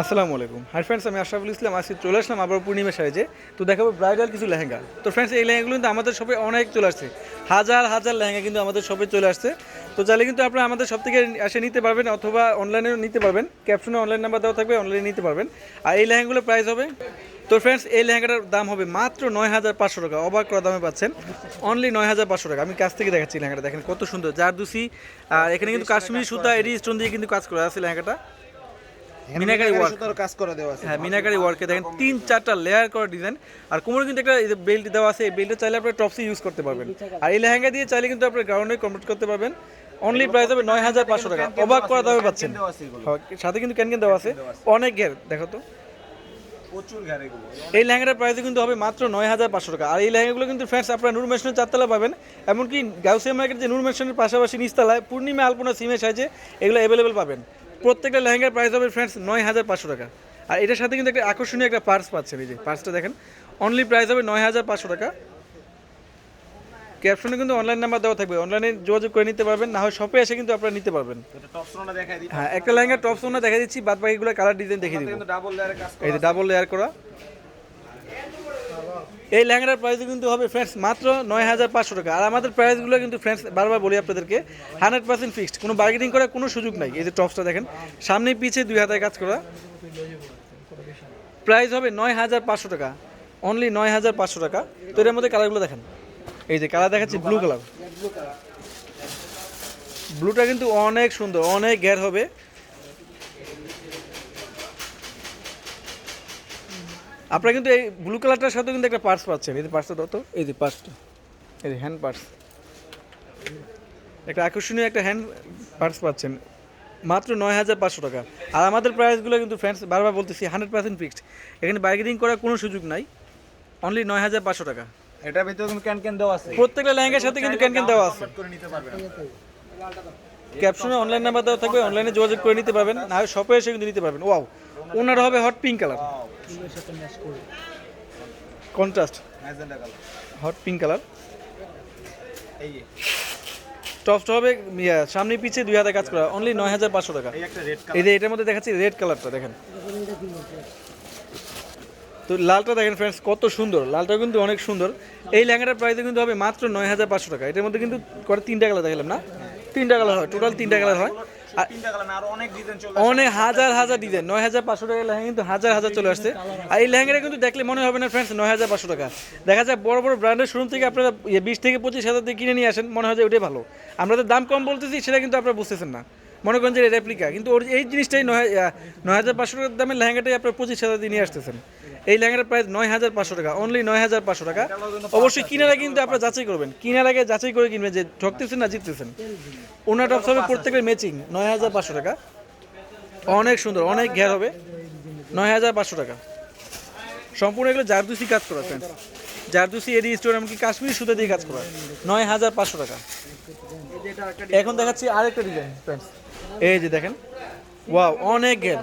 আসসালামু আলাইকুম। Hi friends আমি আশরাফুল ইসলাম, আজকে চলে আসলাম আবার পূর্ণিমা সাইজে তো দেখাবো ব্রাইডাল কিছু লেহেঙ্গা। তো ফ্রেন্ডস এই লেহেঙ্গাগুলো কিন্তু আমাদের শপে অনেক চলে আসছে। হাজার হাজার লেহেঙ্গা কিন্তু আমাদের শপে চলে আসছে। তো চাইলে কিন্তু আপনারা আমাদের সব থেকে এসে নিতে পারবেন অথবা অনলাইনেও নিতে পারবেন। ক্যাপশনে অনলাইন নাম্বার দেওয়া থাকবে অনলাইনে নিতে পারবেন। আর এই লেহেঙ্গাগুলোর প্রাইস হবে, তো ফ্রেন্ডস এই লেহেঙ্গাটার দাম হবে মাত্র নয় হাজার পাঁচশো টাকা। অবাক করা দামে পাচ্ছেন। অনলি নয় হাজার পাঁচশো টাকা। আমি কাছ থেকে দেখাচ্ছি লেহেঙ্গাটা, দেখেন কত সুন্দর। জারদুসি, আর এখানে কিন্তু কাশ্মীরি সুতা, এডি, স্টোন দিয়ে কিন্তু কাজ করা আছে লেহেঙ্গাটা। মিনাকারি ওয়ার্ক কাজ করা দেওয়া আছে। হ্যাঁ মিনাকারি ওয়ার্কে দেখেন তিন চারটা লেয়ার করা ডিজাইন আর কোমরে কিন্তু একটা বেল্ট দেওয়া আছে এই বেল্টটা চাইলে আপনার টপসি ইউজ করতে পারবেন। আর এই লেহেঙ্গা দিয়ে চাইলে কিন্তু আপনার গ্রাউন্ডে কমপ্লিট করতে পারবেন। অনলি প্রাইস হবে নয় হাজার পাঁচশো টাকা। অবাক করা দামে পাচ্ছেন। হ্যাঁ, সাথে কিন্তু ক্যান ক্যান দেওয়া আছে। অনেক ঘের দেখো তো। এই লেহেঙ্গাটার প্রাইস কিন্তু হবে মাত্র নয় হাজার পাঁচশো টাকা। আর এই লেহেঙ্গাগুলো কিন্তু ফ্রেন্ডস আপনারা নূর মেশনের চারতলা পাবেন। এমনকি গাউসিয়া মার্কেট যে নূর মেশনের পাশাপাশি নিচতলায় পূর্ণিমা আলপনা সিমের সাইজে এগুলো অ্যাভেলেবেল পাবেন। প্রত্যেকটা লেহেঙ্গার প্রাইস হবে ফ্রেন্ডস নয় হাজার পাঁচশো টাকা। আর এটার সাথে কিন্তু একটা আকর্ষণীয় একটা পার্স পাচ্ছেন এই যে পার্সটা দেখেন। অনলি প্রাইস হবে নয় হাজার পাঁচশো টাকা। ক্যাপশনে কিন্তু অনলাইন নাম্বার দেওয়া থাকবে। অনলাইনে যোগাযোগ করে নিতে পারবেন না হয় শপে এসে কিন্তু আপনারা নিতে পারবেন। হ্যাঁ একটা লেহেঙ্গা টপ সোনা দেখা দিচ্ছি বাদ বাকিগুলো কালার ডিজাইন দেখিয়ে দিব। ডাবল এই যে ডাবল লেয়ার করা। এই লেহেঙ্গার প্রাইস কিন্তু হবে ফ্রেন্ডস মাত্র নয় হাজার পাঁচশো টাকা। আর আমাদের প্রাইসগুলো কিন্তু ফ্রেন্ডস বারবার বলি আপনাদেরকে হান্ড্রেড পার্সেন্ট ফিক্সড কোনো বার্গেনিং করার কোনো সুযোগ নাই। এই যে টপসটা দেখেন, সামনে পিছে দুই হাজার কাজ করা। প্রাইস হবে নয় হাজার পাঁচশো টাকা অনলি নয় হাজার পাঁচশো টাকা। তো এর মধ্যে কালারগুলো দেখেন। এই যে কালার দেখাচ্ছি ব্লু কালার ব্লুটা কিন্তু অনেক সুন্দর, অনেক গ্যার হবে। আপনারা কিন্তু এই ব্লু কালারটার সাথে কিন্তু একটা পার্স পাচ্ছেন। এই যে পার্সটা দাও তো। এই যে পার্সটা এই যে হ্যান্ড পার্স একটা আকর্ষণীয় একটা হ্যান্ড পার্স পাচ্ছেন। মাত্র নয় হাজার পাঁচশো টাকা। আর আমাদের প্রাইসগুলো কিন্তু ফ্রেন্ডস বারবার বলতেছি হান্ড্রেড পার্সেন্ট ফিক্সড এখানে বার্গেনিং করার কোনো সুযোগ নাই। অনলি নয় হাজার পাঁচশো টাকা। এটার ভিতরে কিন্তু ক্যান ক্যান দেওয়া আছে। প্রত্যেকটা লেহেঙ্গার সাথে কিন্তু ক্যান ক্যান দেওয়া আছে। করে নিতে পারবেন ক্যাপশনে অনলাইন নাম্বার দেওয়া থাকবে অনলাইনে যোগাযোগ করে নিতে পারবেন। না হয় শপে এসে কিন্তু নিতে পারবেন। ওয়াও ওনার হবে hot pink colour contrast hot pink colour এই হবে সামনে পিছে দুই হাজার কাজ করা। অনলি নয় হাজার পাঁচশো টাকা। এই যে এটার মধ্যে দেখাচ্ছি রেড কালারটা দেখেন। তো লালটা দেখেন ফ্রেন্ডস কত সুন্দর। লালটা কিন্তু অনেক সুন্দর। এই লেহেঙ্গাটার প্রাইস কিন্তু হবে মাত্র নয় হাজার পাঁচশো টাকা। এটার মধ্যে কিন্তু করে তিনটা কালার দেখালাম না? তিনটা কালার হয় টোটাল তিনটা কালার হয়। অনেক হাজার হাজার ডিজাইন নয় হাজার পাঁচশো টাকা লেহেঙ্গা কিন্তু হাজার হাজার চলে আসছে। আর এই লেহেঙ্গাটা কিন্তু দেখলে মনে হবে না ফ্রেন্ডস নয় হাজার পাঁচশো টাকা। দেখা যায় বড় বড় ব্র্যান্ডের শোরুম থেকে আপনারা বিশ থেকে পঁচিশ হাজার দিয়ে কিনে নিয়ে আসেন মনে হয় যে ওটাই ভালো। আমরা তো দাম কম বলতেছি সেটা কিন্তু আপনারা বুঝতেছেন না। মনে করেন যে রেপ্লিকা কিন্তু ওর এই জিনিসটাই নয় নয় হাজার পাঁচশো টাকার দামের লেহেঙ্গাটাই আপনার পঁচিশ হাজার দিয়ে নিয়ে আসতেছেন। এই লেহেঙ্গাটার প্রাইস নয় হাজার পাঁচশো টাকা অনলি নয় হাজার পাঁচশো টাকা। অবশ্যই কিনার আগে কিন্তু আপনারা যাচাই করবেন। কিনার আগে যাচাই করে কিনবেন যে ঠকতেছেন না জিততেছেন। ওনার টপস হবে প্রত্যেকের ম্যাচিং নয় হাজার পাঁচশো টাকা। অনেক সুন্দর, অনেক ঘের হবে। নয় হাজার পাঁচশো টাকা। সম্পূর্ণ এগুলো জারদুসি কাজ করা ফ্রেন্ডস জারদুসি এডি স্টোর এমনকি কাশ্মীরি সুতা দিয়ে কাজ করা। নয় হাজার পাঁচশো টাকা। এখন দেখাচ্ছি আরেকটা ডিজাইন ফ্রেন্ডস এই যে দেখেন। ওয়াও অনেক ঘের।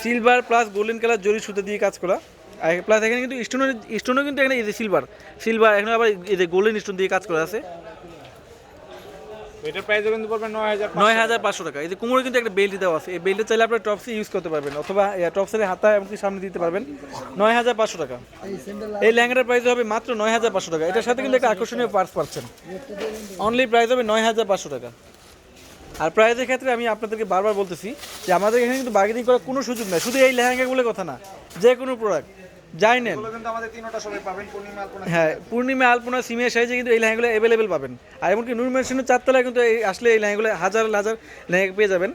সিলভার প্লাস গোল্ডেন কালার জরি সুতা দিয়ে কাজ করা। আর প্লাস এখানে কিন্তু স্টোনের স্টোনও কিন্তু এখানে এই যে সিলভার সিলভার এখানে আবার এই যে গোল্ডেন স্টোন দিয়ে কাজ করা আছে। এটার প্রাইস কিন্তু পড়বে 9000 নয় হাজার পাঁচশো টাকা। এই যে কুমোরে কিন্তু একটা বেল্ট দেওয়া আছে। এই বেল্টে চাইলে আপনার টপসি ইউজ করতে পারবেন অথবা টপসের হাতা এমনকি সামনে দিতে পারবেন। নয় হাজার পাঁচশো টাকা। এই ল্যাঙ্গাটার প্রাইস হবে মাত্র নয় হাজার পাঁচশো টাকা। এটার সাথে কিন্তু একটা আকর্ষণীয় পার্স পাচ্ছেন। অনলি প্রাইস হবে নয় হাজার পাঁচশো টাকা। আর প্রাইজের ক্ষেত্রে আমি আপনাদেরকে বারবার বলতেছি যে আমাদের এখানে কিন্তু বার্গেনিং করার কোনো সুযোগ নাই। শুধু এই লেহেঙ্গাগুলোর কথা না যে কোনো প্রোডাক্ট যাই নেন। এগুলো কিন্তু আমাদের তিনটা সবাই পাবেন। পূর্ণিমা আলপনা হ্যাঁ পূর্ণিমা আলপনা সিমিয়া সাইজে কিন্তু এই লেহেঙ্গাগুলো অ্যাভেলেবেল পাবেন। আর এমনকি নূর মেশিনের চারতলায় কিন্তু এই আসলে এই লেহেঙ্গাগুলো হাজার হাজার লেহেঙ্গা পেয়ে যাবেন।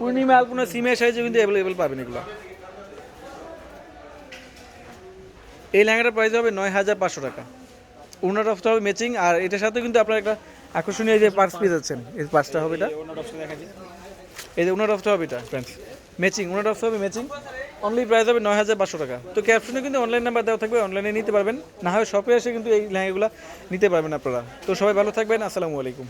পূর্ণিমা আলপনা সিমিয়া সাইজে কিন্তু অ্যাভেলেবেল পাবেন এগুলো। এই লেহেঙ্গাটার প্রাইস হবে নয় হাজার পাঁচশো টাকা। উনার অফটা হবে ম্যাচিং আর এটার সাথে কিন্তু আপনার একটা আকর্ষণীয় এই যে পার্স পেয়ে যাচ্ছেন এই পার্সটা হবে এটা। এই যে ওনার অফটা হবে এটা। ফ্রেন্ডস ম্যাচিং উনার অফটা হবে ম্যাচিং অনলি প্রাইস হবে নয় হাজার পাঁচশো টাকা। তো ক্যাপশনে কিন্তু অনলাইন নাম্বার দেওয়া থাকবে অনলাইনে নিতে পারবেন। না হয় শপে এসে কিন্তু এই লেহেঙ্গাগুলো নিতে পারবেন আপনারা। তো সবাই ভালো থাকবেন, আসসালামু আলাইকুম।